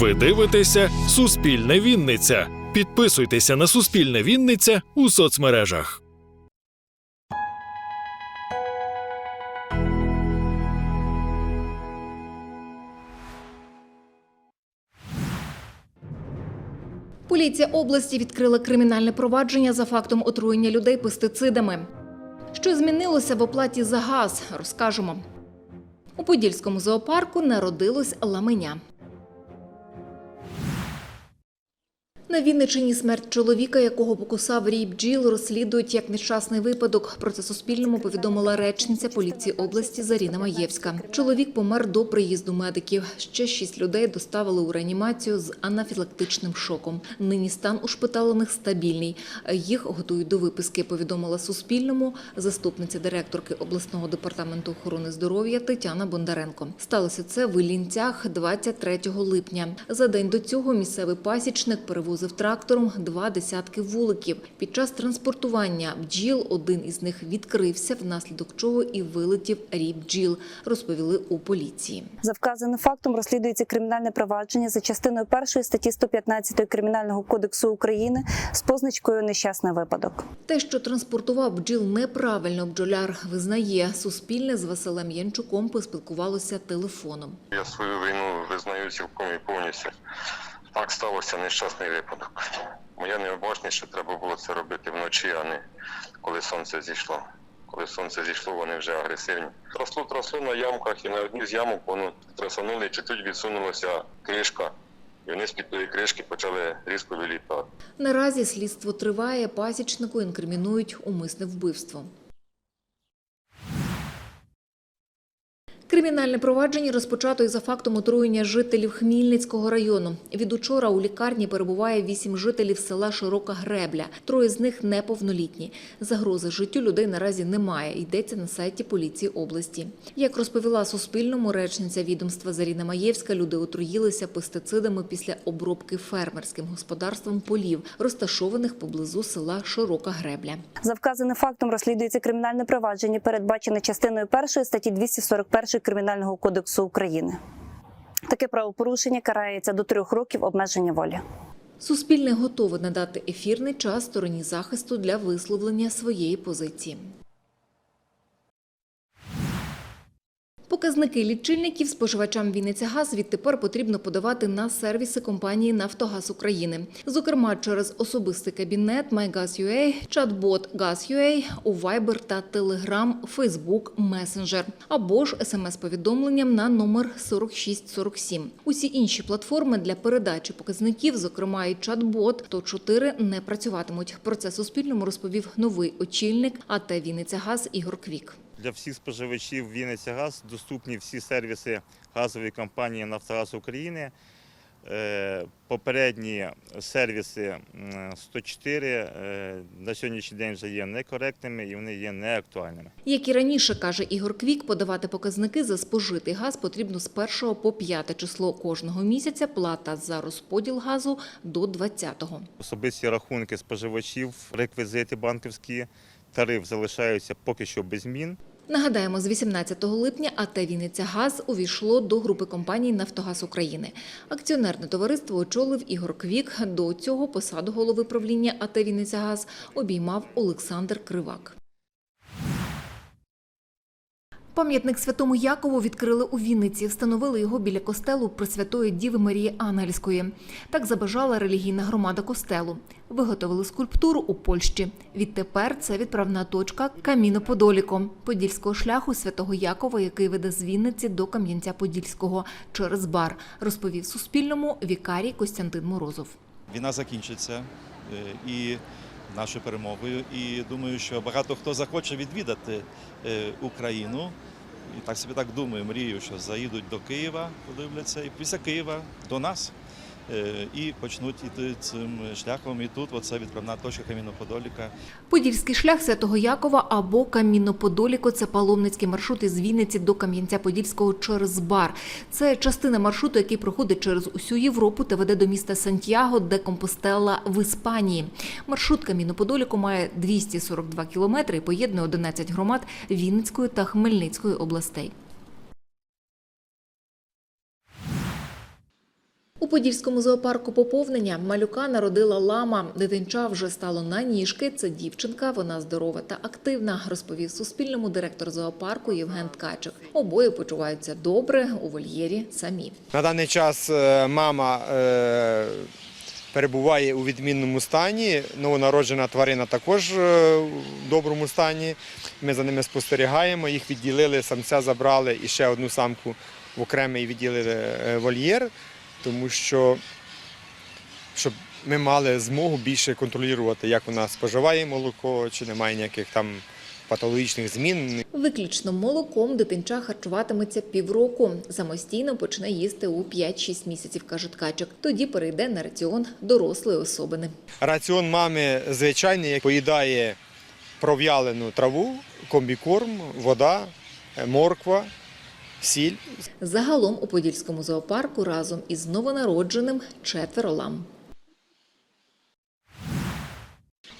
Ви дивитеся Суспільне Вінниця. Підписуйтеся на Суспільне Вінниця у соцмережах. Поліція області відкрила кримінальне провадження за фактом отруєння людей пестицидами. Що змінилося в оплаті за газ, розкажемо. У Подільському зоопарку народилось ламеня. На Вінничині смерть чоловіка, якого покусав рій бджіл, розслідують як нещасний випадок. Про це Суспільному повідомила речниця поліції області Заріна Маєвська. Чоловік помер до приїзду медиків. Ще шість людей доставили у реанімацію з анафілактичним шоком. Нині стан ушпиталених стабільний. Їх готують до виписки. Повідомила Суспільному заступниця директорки обласного департаменту охорони здоров'я Тетяна Бондаренко. Сталося це в Іллінцях 23 липня. За день до цього місцевий пасічник перевозив трактором два десятки вуликів. Під час транспортування бджіл один із них відкрився, внаслідок чого і вилетів рій бджіл, розповіли у поліції. За вказаним фактом розслідується кримінальне провадження за частиною першої статті 115 Кримінального кодексу України з позначкою нещасний випадок. Те, що транспортував бджіл неправильно, бджоляр визнає. Суспільне з Василем Янчуком поспілкувалося телефоном. Я свою вину визнаю цілком і повністю. Так сталося нещасний випадок. Моя необачність, треба було це робити вночі, а не коли сонце зійшло. Коли сонце зійшло, вони вже агресивні. Тросло, тросло на ямках, і на одній з ямок воно трясанули, чуть-чуть відсунулася кришка. І вони з-під тої кришки почали різко вилітати. Наразі слідство триває. Пасічнику інкримінують умисне вбивство. Кримінальне провадження розпочато і за фактом отруєння жителів Хмільницького району. Від учора у лікарні перебуває вісім жителів села Широка Гребля. Троє з них неповнолітні. Загрози життю людей наразі немає. Йдеться на сайті поліції області. Як розповіла Суспільному речниця відомства Заріна Маєвська, люди отруїлися пестицидами після обробки фермерським господарством полів, розташованих поблизу села Широка Гребля. За вказаним фактом розслідується кримінальне провадження, передбачене частиною першої статті 241 Кримінального кодексу України. Таке правопорушення карається до трьох років обмеження волі. Суспільне готове надати ефірний час стороні захисту для висловлення своєї позиції. Показники лічильників споживачам Вінниця Газ відтепер потрібно подавати на сервіси компанії Нафтогаз України. Зокрема, через особистий кабінет MyGaz.ua, чат-бот Gaz.ua, у Viber та Telegram, Facebook, Messenger або ж смс-повідомленням на номер 4647. Усі інші платформи для передачі показників, зокрема і чат-бот, то 4 не працюватимуть. Про це Суспільному розповів новий очільник АТ Вінниця Газ Ігор Квік. Для всіх споживачів Вінниця Газ доступні всі сервіси газової компанії Нафтогаз України. Е, Попередні сервіси 104 е, на сьогоднішній день вже є некоректними і вони є неактуальними. Як і раніше, каже Ігор Квік, подавати показники за спожитий газ потрібно з 1 по 5 число кожного місяця, плата за розподіл газу до 20-го. Особисті рахунки споживачів, реквізити банківські, тариф залишаються поки що без змін. Нагадаємо, з 18 липня АТ «Вінниця Газ» увійшло до групи компаній «Нафтогаз України». Акціонерне товариство очолив Ігор Квік. До цього посаду голови правління АТ «Вінниця Газ» обіймав Олександр Кривак. Пам'ятник святому Якову відкрили у Вінниці. Встановили його біля костелу Пресвятої Діви Марії Ангельської. Так забажала релігійна громада костелу. Виготовили скульптуру у Польщі. Відтепер це відправна точка Каміно-Подоліко, подільського шляху святого Якова, який веде з Вінниці до Кам'янця-Подільського через бар, розповів Суспільному вікарій Костянтин Морозов. Війна закінчиться е, і нашою перемогою. І думаю, що багато хто захоче відвідати е, Україну. І так собі так думаю, мрію, що заїдуть до Києва, подивляться, і після Києва до нас. Е, І почнуть іти цим шляхом. І тут оце відправна точка Кам'яно-Подоліка. Подільський шлях Святого Якова або Камінно-Подоліко – це паломницький маршрут із Вінниці до Кам'янця-Подільського через бар. Це частина маршруту, який проходить через усю Європу та веде до міста Сантьяго, де Компостела в Іспанії. Маршрут Камінно-Подоліко має 242 кілометри і поєднує 11 громад Вінницької та Хмельницької областей. У Подільському зоопарку поповнення малюка народила лама. Дитинча вже стало на ніжки. Це дівчинка, вона здорова та активна, розповів Суспільному директор зоопарку Євген Ткачик. Обоє почуваються добре у вольєрі самі. На даний час е, мама е, перебуває у відмінному стані. Новонароджена тварина також е, в доброму стані. Ми за ними спостерігаємо. Їх відділили, самця забрали і ще одну самку в окремий відділили вольєр, тому що щоб ми мали змогу більше контролювати, як вона споживає молоко, чи немає ніяких там патологічних змін. Виключно молоком дитинча харчуватиметься півроку. Самостійно почне їсти у 5-6 місяців, каже Ткачик. Тоді перейде на раціон дорослої особини. Раціон мами звичайний, як поїдає пров'ялену траву, комбікорм, вода, морква, сіль. Загалом у Подільському зоопарку разом із новонародженим четверо лам.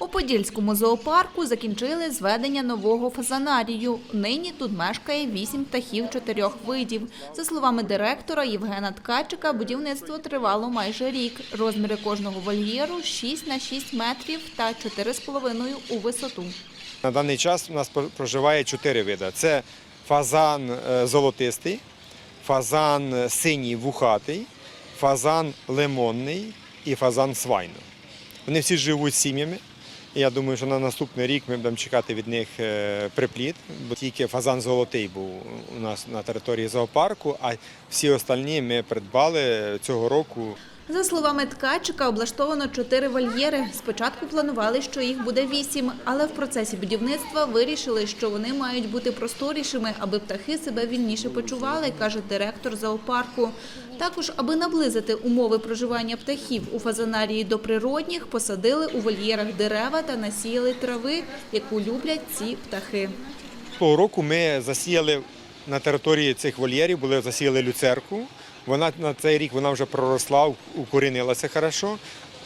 У Подільському зоопарку закінчили зведення нового фазанарію. Нині тут мешкає вісім птахів чотирьох видів. За словами директора Євгена Ткачика, будівництво тривало майже рік. Розміри кожного вольєру 6 на 6 метрів та 4,5 у висоту. На даний час у нас про- проживає чотири види. Це фазан е, золотистий, фазан е, синій вухатий, фазан лимонний і фазан свайно. Вони всі живуть сім'ями. Я думаю, що на наступний рік ми будемо чекати від них е, припліт, бо тільки фазан золотий був у нас на території зоопарку, а всі остальні ми придбали цього року За словами Ткачика, облаштовано чотири вольєри. Спочатку планували, що їх буде вісім, але в процесі будівництва вирішили, що вони мають бути просторішими, аби птахи себе вільніше почували, каже директор зоопарку. Також, аби наблизити умови проживання птахів у фазанарії до природних, посадили у вольєрах дерева та насіяли трави, яку люблять ці птахи. Того року ми засіяли на території цих вольєрів, були засіяли люцерку. Вона на цей рік вона вже проросла, укорінилася хорошо,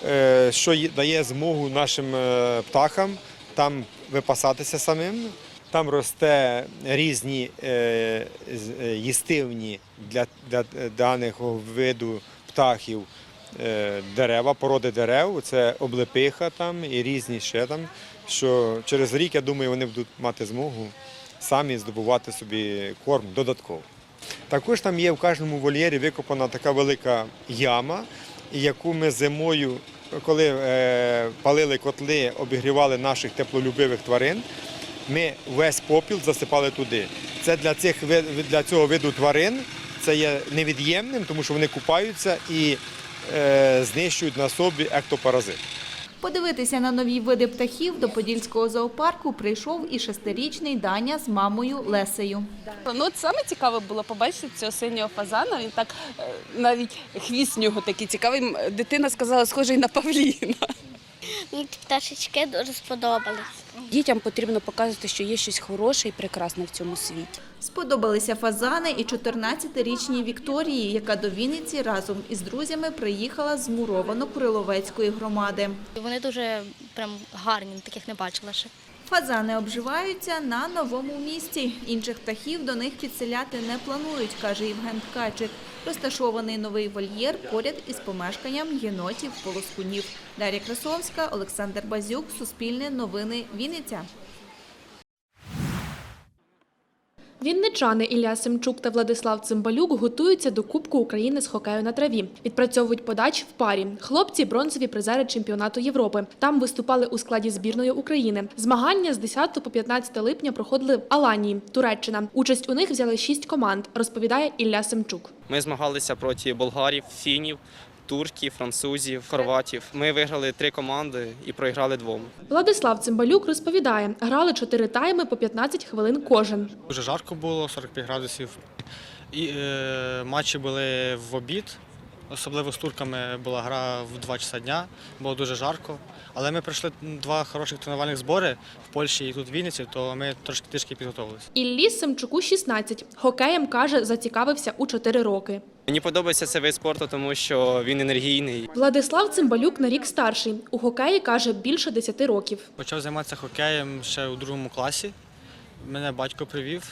е, що дає змогу нашим е, птахам там випасатися самим. Там росте різні е, їстивні для, для даного виду птахів дерева, породи дерев. Це облепиха там і різні ще там. Що через рік, я думаю, вони будуть мати змогу самі здобувати собі корм додатково. Також там є в кожному вольєрі викопана така велика яма, яку ми зимою, коли е, палили котли, обігрівали наших теплолюбивих тварин, ми весь попіл засипали туди. Це для, цих, для цього виду тварин це є невід'ємним, тому що вони купаються і е, знищують на собі ектопаразит. Подивитися на нові види птахів до Подільського зоопарку прийшов і шестирічний Даня з мамою Лесею. Ну, от саме цікаве було побачити цього синього фазана. Він так е, навіть хвіст нього такий цікавий. Дитина сказала, схожий на павліна. Мені ті пташечки дуже сподобались. Дітям потрібно показувати, що є щось хороше і прекрасне в цьому світі. Сподобалися фазани і 14-річній Вікторії, яка до Вінниці разом із друзями приїхала з Муровано-Криловецької громади. Вони дуже прям гарні, таких не бачила ще. Фазани обживаються на новому місці. Інших птахів до них підселяти не планують, каже Євген Ткачик. Розташований новий вольєр поряд із помешканням єнотів полоскунів. Дар'я Красовська, Олександр Базюк, Суспільне новини, Вінниця. Вінничани Ілля Семчук та Владислав Цимбалюк готуються до Кубку України з хокею на траві. Відпрацьовують подач в парі. Хлопці бронзові призери чемпіонату Європи. Там виступали у складі збірної України. Змагання з 10 по 15 липня проходили в Аланії, Туреччина. Участь у них взяли шість команд, розповідає Ілля Семчук. Ми змагалися проти болгарів, фінів, турків, французів, хорватів. Ми виграли три команди і проіграли двом. Владислав Цимбалюк розповідає, грали чотири тайми по 15 хвилин кожен. Дуже жарко було, 45 градусів. І е, матчі були в обід. Особливо з турками була гра в 2 часа дня, було дуже жарко. Але ми пройшли два хороших тренувальних збори в Польщі і тут в Вінниці, то ми трошки трішки підготовилися. Іллі Семчуку 16. Хокеєм каже, зацікавився у 4 роки. Мені подобається цей вид спорту, тому що він енергійний. Владислав Цимбалюк на рік старший. У хокеї каже більше 10 років. Почав займатися хокеєм ще у другому класі. Мене батько привів.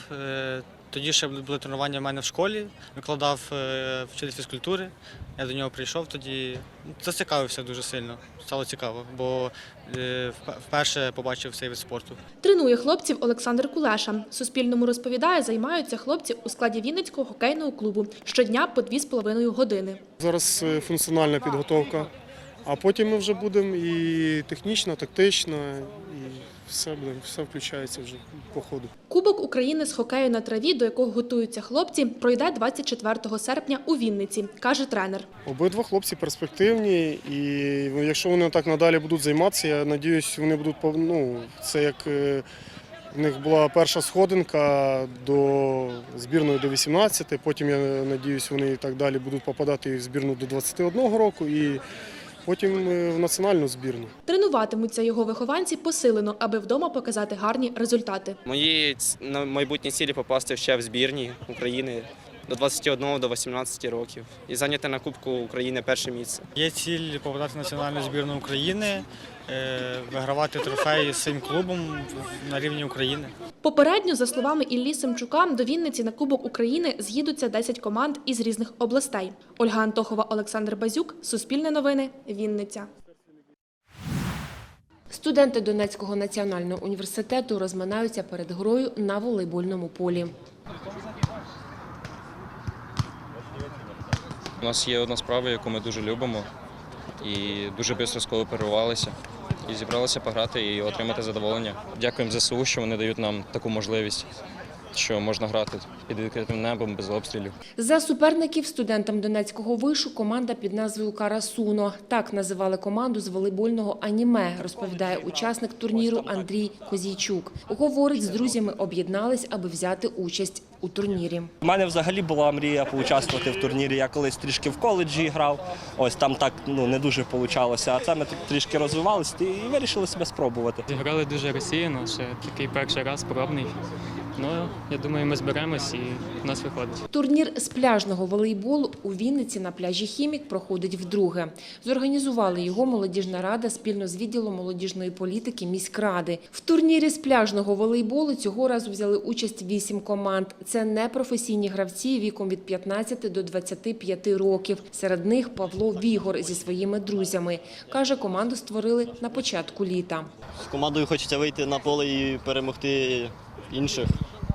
Тоді ще були тренування в мене в школі, викладав е, вчитель фізкультури. Я до нього прийшов тоді. Зацікавився дуже сильно. Стало цікаво, бо е, вперше побачив цей вид спорту. Тренує хлопців Олександр Кулеша. Суспільному розповідає, займаються хлопці у складі Вінницького хокейного клубу щодня по 2,5 години. Зараз е, функціональна підготовка, а потім ми вже будемо і технічно, тактично, все буде, все включається вже по ходу. Кубок України з хокею на траві, до якого готуються хлопці, пройде 24 серпня у Вінниці, каже тренер. Обидва хлопці перспективні, і якщо вони так надалі будуть займатися, я сподіваюся, вони будуть ну, це як е, в них була перша сходинка до збірної до 18, потім я сподіваюся, вони і так далі будуть попадати в збірну до 21 року і потім е, в національну збірну. Тренуватимуться його вихованці посилено, аби вдома показати гарні результати. Мої на- майбутні цілі попасти ще в збірні України до 21 до 18 років і зайняти на Кубку України перше місце. Є ціль попадати в національну збірну України, е, вигравати трофеї з цим клубом на рівні України. Попередньо, за словами Іллі Семчука, до Вінниці на Кубок України з'їдуться 10 команд із різних областей. Ольга Антохова, Олександр Базюк, Суспільне новини, Вінниця. Студенти Донецького національного університету розминаються перед грою на волейбольному полі. У нас є одна справа, яку ми дуже любимо, і дуже швидко скооперувалися. І зібралися пограти і отримати задоволення. Дякуємо ЗСУ, що вони дають нам таку можливість, що можна грати під відкритим небом без обстрілів. За суперників студентам Донецького вишу команда під назвою Карасуно. Так називали команду з волейбольного аніме, розповідає учасник турніру Андрій Козійчук. Говорить, з друзями об'єднались, аби взяти участь у турнірі. У мене взагалі була мрія поучаствувати в турнірі. Я колись трішки в коледжі грав. Ось там так ну не дуже вийшло. А це ми трішки розвивалися і вирішили себе спробувати. Зіграли дуже розсіяно, ще такий перший раз пробний. Ну, я думаю, ми зберемось і в нас виходить. Турнір з пляжного волейболу у Вінниці на пляжі Хімік проходить вдруге. Зорганізували його молодіжна рада спільно з відділом молодіжної політики міськради. В турнірі з пляжного волейболу цього разу взяли участь вісім команд. Це непрофесійні гравці віком від 15 до 25 років. Серед них Павло Вігор зі своїми друзями. Каже, команду створили на початку літа. З командою хочеться вийти на поле і перемогти інших,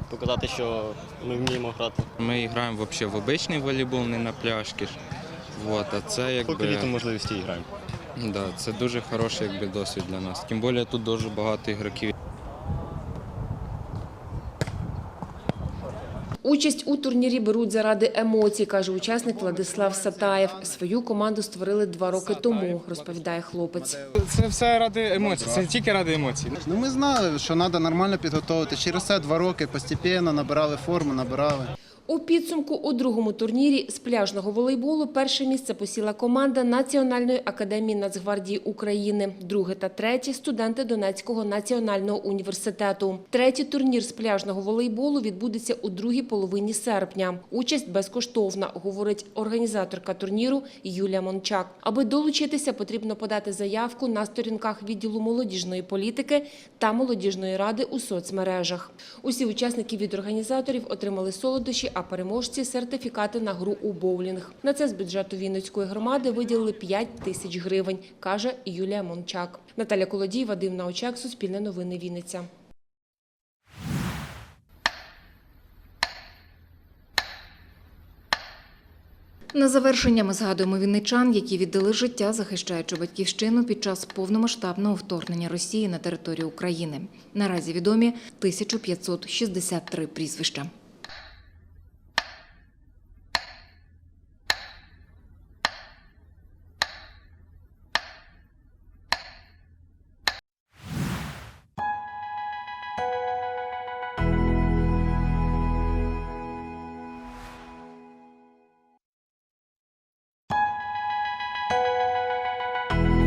показати, що ми вміємо грати. Ми граємо взагалі в обичний волейбол, не на пляшки. Вот, а це якби... Поки літом можливості і граємо. Да, це дуже хороший якби, досвід для нас. Тим більше тут дуже багато ігроків. Участь у турнірі беруть заради емоцій, каже учасник Владислав Сатаєв. Свою команду створили два роки тому, розповідає хлопець. Це все ради емоцій, це тільки ради емоцій. Ну ми знали, що треба нормально підготувати. Через це два роки постійно набирали форму, набирали. У підсумку у другому турнірі з пляжного волейболу перше місце посіла команда Національної академії Нацгвардії України. Друге та третє – студенти Донецького національного університету. Третій турнір з пляжного волейболу відбудеться у другій половині серпня. Участь безкоштовна, говорить організаторка турніру Юлія Мончак. Аби долучитися, потрібно подати заявку на сторінках відділу молодіжної політики та молодіжної ради у соцмережах. Усі учасники від організаторів отримали солодощі, а переможці – сертифікати на гру у боулінг. На це з бюджету Вінницької громади виділили 5 тисяч гривень, каже Юлія Мончак. Наталя Колодій, Вадим Наочак, Суспільне новини Вінниця. На завершення ми згадуємо вінничан, які віддали життя, захищаючи батьківщину під час повномасштабного вторгнення Росії на територію України. Наразі відомі 1563 прізвища.